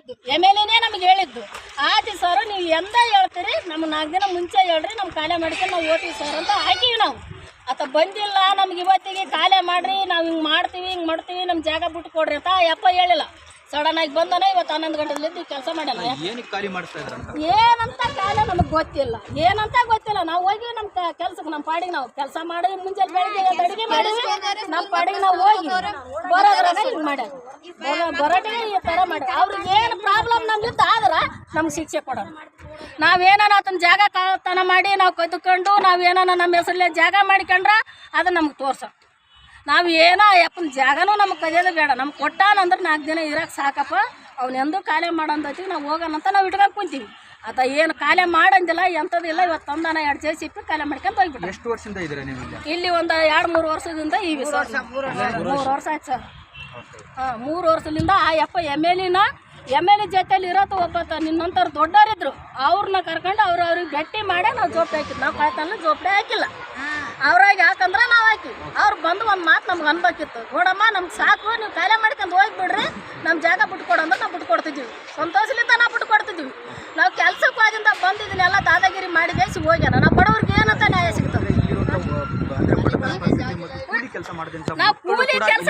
ಹೇಳಿದ್ದು. M L ಎನೇ ನಮ್ಗೆ ಹೇಳಿದ್ದು. ಆತಿ ಸರ್ ನೀವು ಎಂದ ಹೇಳ್ತೀರಿ, ನಮ್ಮ ನಾಲ್ಕು ದಿನ ಮುಂಚೆ ಹೇಳ್ರಿ ನಮ್ಮ ಖಾಲಿ ಮಾಡ್ಕೊಂಡು ನಾವು ಓದ್ತೀವಿ ಸರ್ ಅಂತ ಹಾಕಿವಿ ನಾವು. ಆತ ಬಂದಿಲ್ಲ, ನಮ್ಗೆ ಇವತ್ತಿಗೆ ಖಾಲಿ ಮಾಡ್ರಿ, ನಾವು ಹಿಂಗೆ ಮಾಡ್ತೀವಿ ಹಿಂಗೆ ಮಾಡ್ತೀವಿ ನಮ್ಮ ಜಾಗ ಬಿಟ್ಟು ಕೊಡ್ರಿ ಅಂತ ಯಪ್ಪ ಹೇಳಿಲ್ಲ. ಸಡನ್ ಆಗಿ ಬಂದನ ಇವತ್ತು ಹನ್ನೊಂದು ಗಂಟೆಲಿದ್ದು ಕೆಲಸ ಮಾಡ್ಯಾನ. ಏನಕ್ಕೆ ಖಾಲಿ ಮಾಡಿಸ್ತಾ ಏನಂತ ಕಾಲ ನಮಗೆ ಗೊತ್ತಿಲ್ಲ. ಏನಂತ ಗೊತ್ತಿಲ್ಲ. ನಾವು ಹೋಗಿ ನಮ್ಮ ಕೆಲ್ಸಕ್ಕೆ ನಮ್ಮ ಪಾಡಿಗೆ ನಾವು ಕೆಲಸ ಮಾಡಿ ಮುಂಚೆ ಬೆಳಿಗ್ಗೆ ಅಡಿಗೆ ಮಾಡಿ ನಮ್ಮ ಪಾಡಿಗೆ ನಾವು ಹೋಗಿ ಬರೋದ್ರಾಗ ಇದು ಮಾಡ್ಯಾರ. ಬರೋ ಬರೋಟಿಗೆ ಈ ಥರ ಮಾಡಿ ಅವ್ರಿಗೆ ಏನು ಪ್ರಾಬ್ಲಮ್ ನಮ್ಮಿಂದ ಆದ್ರೆ ನಮ್ಗೆ ಶಿಕ್ಷೆ ಕೊಡೋಣ ನಾವೇನಾನ ಅದನ್ನ ಜಾಗ ಕಳ್ತನ ಮಾಡಿ ನಾವು ಕದ್ದುಕೊಂಡು ನಾವೇನಾನ ನಮ್ಮ ಹೆಸರಲ್ಲೇ ಜಾಗ ಮಾಡಿಕೊಂಡ್ರ ಅದು ನಮ್ಗೆ ತೋರ್ಸ ನಾವು ಏನೋ ಯಪ್ಪನ ಜಾಗನೂ ನಮ್ಗೆ ಕದಿಯೋದು ಬೇಡ. ನಮ್ಗೆ ಕೊಟ್ಟಾನಂದ್ರೆ ನಾಲ್ಕು ದಿನ ಇರೋಕೆ ಸಾಕಪ್ಪ. ಅವನೆಂದು ಖಾಲಿ ಮಾಡಂದತಿ ನಾವು ಹೋಗೋಣ ಅಂತ ನಾವು ಇಟ್ಕೊಂಡು ಕುಂತೀವಿ. ಆತ ಏನು ಖಾಲಿ ಮಾಡಂಗಿಲ್ಲ ಎಂಥದಿಲ್ಲ ಇವತ್ತು ತಂದಾನ ಎರಡು ಜೆ ಸಿಪ್ಪಿ ಖಾಲಿ ಮಾಡ್ಕೊಂತ ಹೋಗ್ಬಿಟ್ಟು ಎಷ್ಟು ವರ್ಷದಿಂದ ಇದ್ರೆ ನೀವು ಇಲ್ಲಿ ಒಂದು ಎರಡು ಮೂರು ವರ್ಷದಿಂದ ಈ ಸರ್ ಮೂರು ವರ್ಷ ಆಯ್ತು ಸರ್. ಹಾಂ ಮೂರು ವರ್ಷದಿಂದ ಆ ಯಪ್ಪ ಎಂ ಎಲ್ ಎನ ಎಂ ಎಲ್ ಎ ಜೊತೆಲಿ ಇರೋದು ಒಬ್ಬ ನಿನ್ನಂಥವ್ರು ದೊಡ್ಡವರಿದ್ರು. ಅವ್ರನ್ನ ಕರ್ಕೊಂಡು ಅವ್ರು ಅವ್ರಿಗೆ ಗಟ್ಟಿ ಮಾಡೇ ನಾವು ಜೋಪಡಿ ಹಾಕಿದ್ದು ನಾವು ಕಾಯ್ತಲ್ಲ ಜೋಪಡಿ ಹಾಕಿಲ್ಲ ಅವ್ರಾಗ ಯಾಕಂದ್ರೆ ನಾವು ಹಾಕಿ ಅವ್ರು ಬಂದು ಒಂದು ಮಾತು ನಮ್ಗೆ ಅನ್ಬೇಕಿತ್ತು. ನೋಡಮ್ಮ ನಮ್ಗೆ ಸಾಕು ನೀವು ಖಾಲಿ ಮಾಡ್ಕೊಂಡು ಹೋಗ್ಬಿಡ್ರಿ. ನಮ್ಮ ಜಾಗ ಬಿಟ್ಕೊಡು ಅಂದ್ರೆ ನಾವು ಬಿಟ್ಕೊಡ್ತಿದ್ದೀವಿ ಸಂತೋಷಲಿಂದ ನಾವು ಬಿಟ್ಕೊಡ್ತಿದ್ದೀವಿ ನಾವು ಕೆಲ್ಸಕ್ಕೆ ಹೋದಿಂದ ಬಂದಿದ್ದೀನಿ ಎಲ್ಲ ದಾದಾಗಿರಿ ಮಾಡಿ ಬೇಸಿ ಹೋಗ್ಯಾನ. ನಾವು ಬಡವ್ರಿಗೆ ಏನಂತ ನ್ಯಾಯ ಸಿಗ್ತದೆ? ನಾವು ಕೂಲಿ ಕೆಲಸ